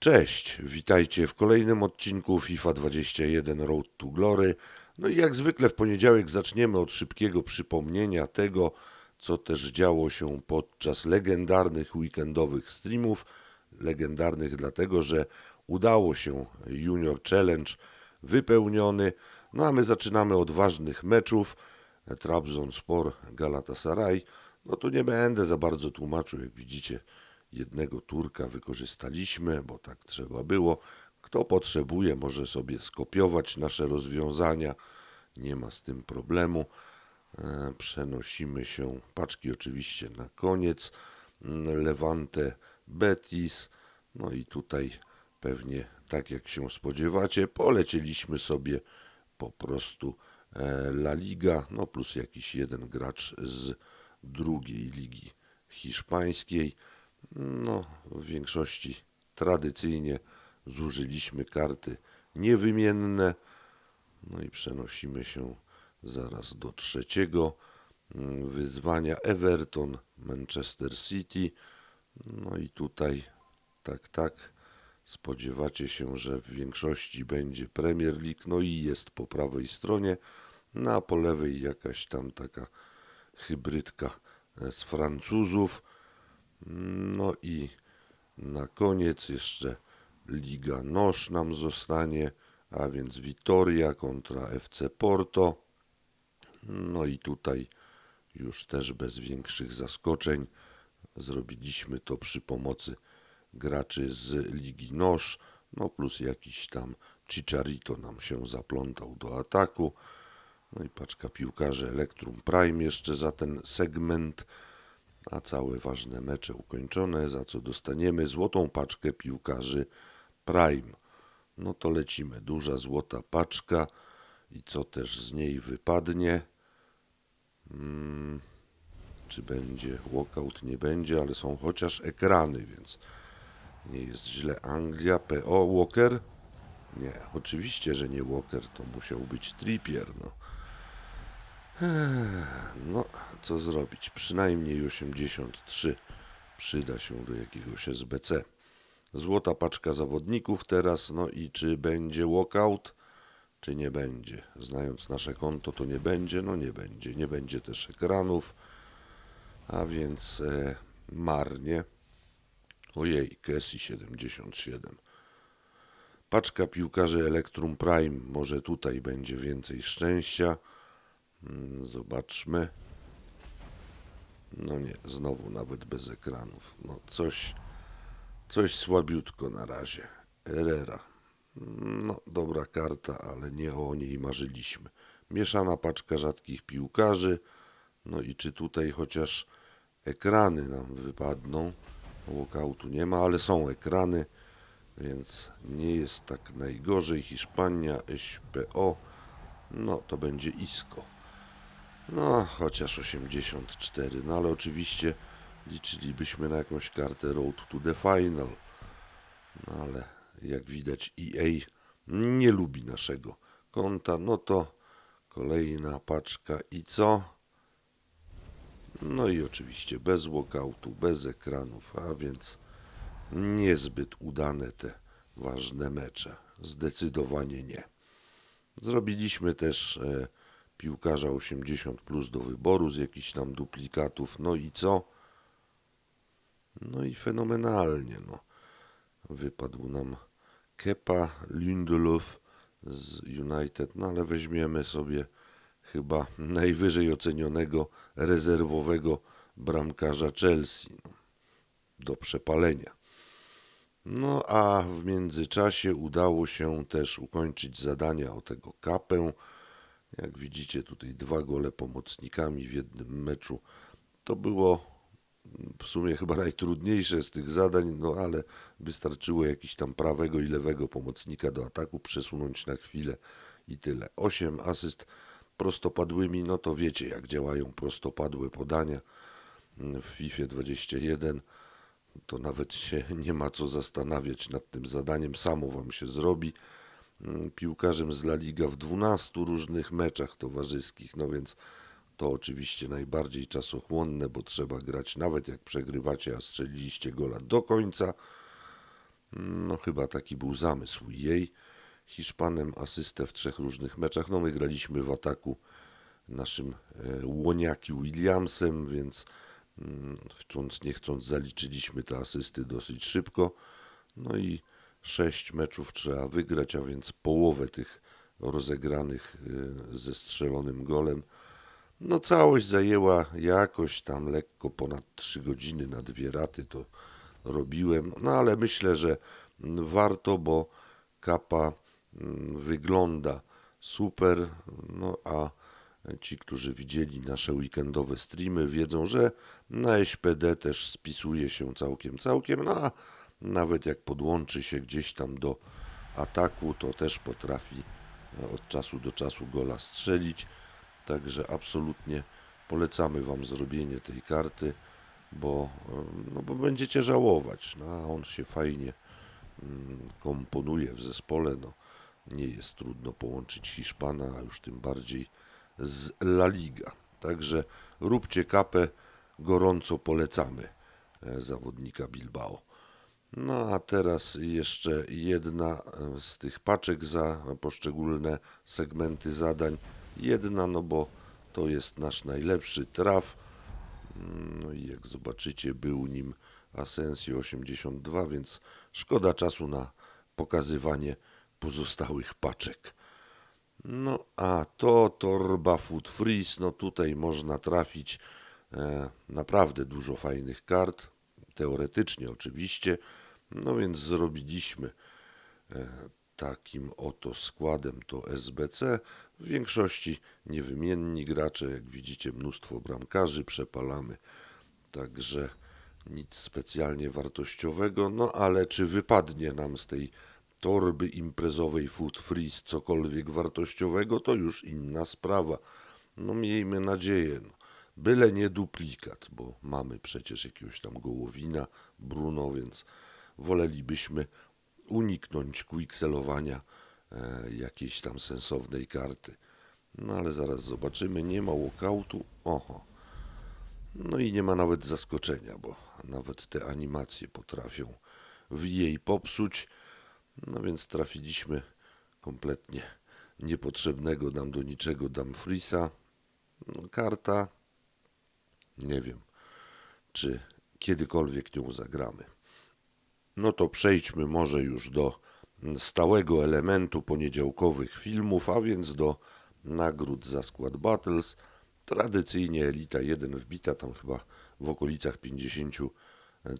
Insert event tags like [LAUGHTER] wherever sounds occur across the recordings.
Cześć, witajcie w kolejnym odcinku FIFA 21 Road to Glory. No i jak zwykle w poniedziałek zaczniemy od szybkiego przypomnienia tego, co też działo się podczas legendarnych weekendowych streamów. Legendarnych dlatego, że udało się Junior Challenge wypełniony. No a my zaczynamy od ważnych meczów. Trabzonspor, Galatasaray. No tu nie będę za bardzo tłumaczył, jak widzicie jednego Turka wykorzystaliśmy, bo tak trzeba było. Kto potrzebuje, może sobie skopiować nasze rozwiązania. Nie ma z tym problemu. E, Przenosimy się, paczki oczywiście na koniec. Mm, Levante Betis. No i tutaj pewnie tak jak się spodziewacie, polecieliśmy sobie po prostu e, La Liga, no plus jakiś jeden gracz z drugiej ligi hiszpańskiej. No, w większości tradycyjnie zużyliśmy karty niewymienne. No i przenosimy się zaraz do trzeciego mm, wyzwania Everton, Manchester City. No i tutaj tak, tak. Spodziewacie się, że w większości będzie Premier League, no i jest po prawej stronie, no po lewej jakaś tam taka hybrydka e, z Francuzów. No i na koniec jeszcze Liga Nosz nam zostanie, a więc Vitoria kontra FC Porto. No i tutaj już też bez większych zaskoczeń zrobiliśmy to przy pomocy graczy z Ligi Nosz, no plus jakiś tam Chicharito nam się zaplątał do ataku. No i paczka piłkarzy Electrum Prime jeszcze za ten segment a całe ważne mecze ukończone, za co dostaniemy złotą paczkę piłkarzy Prime. No to lecimy. Duża złota paczka i co też z niej wypadnie. Hmm, czy będzie walkout? Nie będzie, ale są chociaż ekrany, więc nie jest źle. Anglia, PO, Walker? Nie, oczywiście, że nie Walker, to musiał być Trippier, no. No, co zrobić? Przynajmniej 83 przyda się do jakiegoś SBC. Złota paczka zawodników teraz, no i czy będzie walkout, czy nie będzie. Znając nasze konto, to nie będzie, no nie będzie. Nie będzie też ekranów, a więc e, marnie. Ojej, Kesi 77. Paczka piłkarzy Electrum Prime, może tutaj będzie więcej szczęścia. Mm, Zobaczmy. No nie, znowu nawet bez ekranów. No coś, coś słabiutko na razie. Herrera. No, dobra karta, ale nie o niej marzyliśmy. Mieszana paczka rzadkich piłkarzy. No i czy tutaj chociaż ekrany nam wypadną? Walkoutu nie ma, ale są ekrany, więc nie jest tak najgorzej. Hiszpania, SPO, no to będzie Isco. No, chociaż 84, no ale oczywiście liczylibyśmy na jakąś kartę Road to the Final. No ale jak widać EA nie lubi naszego konta, no to kolejna paczka i co? No i oczywiście bez walkoutu, bez ekranów, a więc niezbyt udane te ważne mecze. Zdecydowanie nie. Zrobiliśmy też e, piłkarza 80 plus do wyboru z jakichś tam duplikatów. No i co? No i fenomenalnie. No. Wypadł nam Kepa Lindelof z United, no ale weźmiemy sobie chyba najwyżej ocenionego rezerwowego bramkarza Chelsea no, do przepalenia. No a w międzyczasie udało się też ukończyć zadania o tego kapę. Jak widzicie tutaj dwa gole pomocnikami w jednym meczu. To było w sumie chyba najtrudniejsze z tych zadań, no ale wystarczyło jakiś tam prawego i lewego pomocnika do ataku przesunąć na chwilę i tyle. 8 asyst prostopadłymi, no to wiecie jak działają prostopadłe podania w FIFA 21. To nawet się nie ma co zastanawiać nad tym zadaniem, samo wam się zrobi. Mm, piłkarzem z La Liga w 12 różnych meczach towarzyskich, no więc to oczywiście najbardziej czasochłonne, bo trzeba grać nawet jak przegrywacie, a strzeliliście gola do końca. No chyba taki był zamysł jej. Hiszpanem asystę w trzech różnych meczach. No my graliśmy w ataku naszym e, łoniaki Williamsem, więc mm, chcąc nie chcąc zaliczyliśmy te asysty dosyć szybko. No i sześć meczów trzeba wygrać, a więc połowę tych rozegranych e, ze strzelonym golem. No całość zajęła jakoś tam lekko ponad 3 godziny na dwie raty to robiłem. No ale myślę, że warto, bo kapa mm, wygląda super. No a ci, którzy widzieli nasze weekendowe streamy, wiedzą, że na SPD też spisuje się całkiem, całkiem. No a nawet jak podłączy się gdzieś tam do ataku, to też potrafi e, od czasu do czasu gola strzelić. Także absolutnie polecamy Wam zrobienie tej karty, bo, no bo będziecie żałować. No, on się fajnie mm, komponuje w zespole. No, nie jest trudno połączyć Hiszpana, a już tym bardziej z La Liga. Także róbcie kapę, gorąco polecamy e, zawodnika Bilbao. No a teraz jeszcze jedna e, z tych paczek za poszczególne segmenty zadań. Jedna, no bo to jest nasz najlepszy traf. Mm, No i jak zobaczycie, był nim Asensio 82, więc szkoda czasu na pokazywanie pozostałych paczek. No a to torba Food Freeze, no tutaj można trafić e, naprawdę dużo fajnych kart, teoretycznie oczywiście, no więc zrobiliśmy e, takim oto składem to SBC, w większości niewymienni gracze, jak widzicie mnóstwo bramkarzy przepalamy, także nic specjalnie wartościowego, no ale czy wypadnie nam z tej torby imprezowej Food Freeze cokolwiek wartościowego, to już inna sprawa. No miejmy nadzieję. No. Byle nie duplikat, bo mamy przecież jakiegoś tam gołowina, Bruno, więc wolelibyśmy uniknąć quickselowania e, jakiejś tam sensownej karty. No ale zaraz zobaczymy, nie ma walkoutu. Oho. No i nie ma nawet zaskoczenia, bo nawet te animacje potrafią w jej popsuć. No więc trafiliśmy kompletnie niepotrzebnego nam do niczego Dumfriesa. No, karta, nie wiem, czy kiedykolwiek nią zagramy. No to przejdźmy może już do stałego elementu poniedziałkowych filmów, a więc do nagród za skład Battles. Tradycyjnie Elita 1 wbita, tam chyba w okolicach 50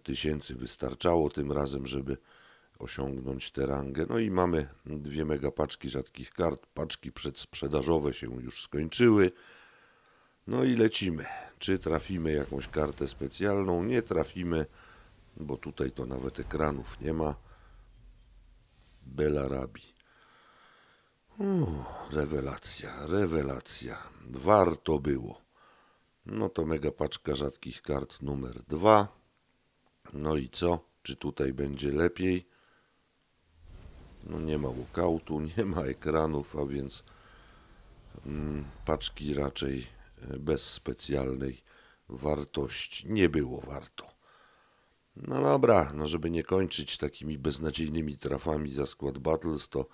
tysięcy wystarczało tym razem, żeby osiągnąć tę rangę. No i mamy dwie mega paczki rzadkich kart. Paczki przedsprzedażowe się już skończyły. No i lecimy. Czy trafimy jakąś kartę specjalną? Nie trafimy, bo tutaj to nawet ekranów nie ma. Belarabi. Rewelacja, rewelacja. Warto było. No to mega paczka rzadkich kart numer dwa. No i co? Czy tutaj będzie lepiej? No nie ma walkoutu, [LAUGHS] nie ma ekranów, a więc mm, paczki raczej e, bez specjalnej wartości. Nie było warto. No dobra, no żeby nie kończyć takimi beznadziejnymi trafami za skład Battles, to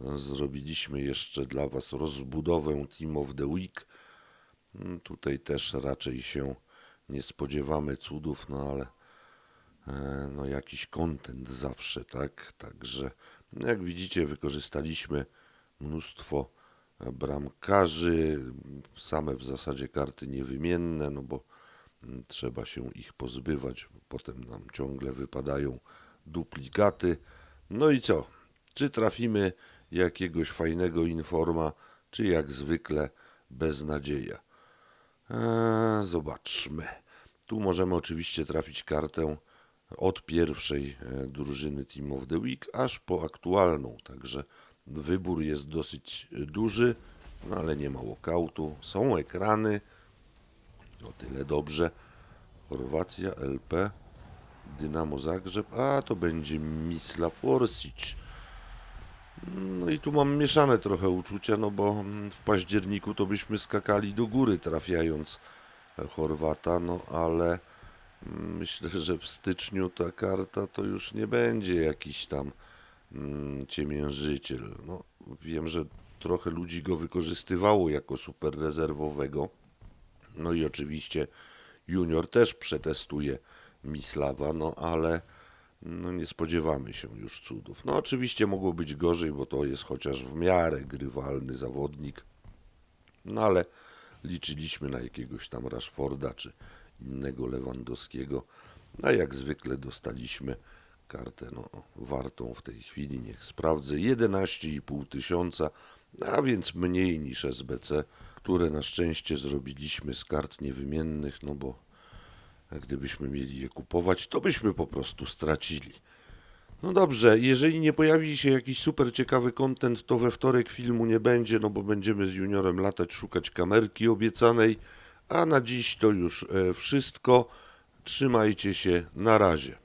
e, zrobiliśmy jeszcze dla Was rozbudowę Team of the Week. Mm, Tutaj też raczej się nie spodziewamy cudów, no ale e, no jakiś content zawsze, tak? Także jak widzicie wykorzystaliśmy mnóstwo e, bramkarzy, same w zasadzie karty niewymienne, no bo trzeba się ich pozbywać, potem nam ciągle wypadają duplikaty. No i co? Czy trafimy jakiegoś fajnego informa, czy jak zwykle beznadzieja? Eee, zobaczmy. Tu możemy oczywiście trafić kartę od pierwszej e, drużyny Team of the Week aż po aktualną, także wybór jest dosyć duży, no ale nie ma walkoutu. Są ekrany, o tyle dobrze. Chorwacja, LP, Dynamo Zagrzeb, a to będzie Mislav Orsic. No i tu mam mieszane trochę uczucia, no bo w październiku to byśmy skakali do góry trafiając Chorwata, no ale Myślę, że w styczniu ta karta to już nie będzie jakiś tam mm, ciemiężyciel. No, wiem, że trochę ludzi go wykorzystywało jako super rezerwowego. No i oczywiście junior też przetestuje Mislawa, no ale no nie spodziewamy się już cudów. No oczywiście mogło być gorzej, bo to jest chociaż w miarę grywalny zawodnik. No ale liczyliśmy na jakiegoś tam Rashforda czy innego Lewandowskiego. A jak zwykle dostaliśmy kartę no, wartą w tej chwili, niech sprawdzę, 11,5 tysiąca, a więc mniej niż SBC, które na szczęście zrobiliśmy z kart niewymiennych, no bo gdybyśmy mieli je kupować, to byśmy po prostu stracili. No dobrze, jeżeli nie pojawi się jakiś super ciekawy content, to we wtorek filmu nie będzie, no bo będziemy z juniorem latać, szukać kamerki obiecanej. A na dziś to już e, wszystko. Trzymajcie się, na razie.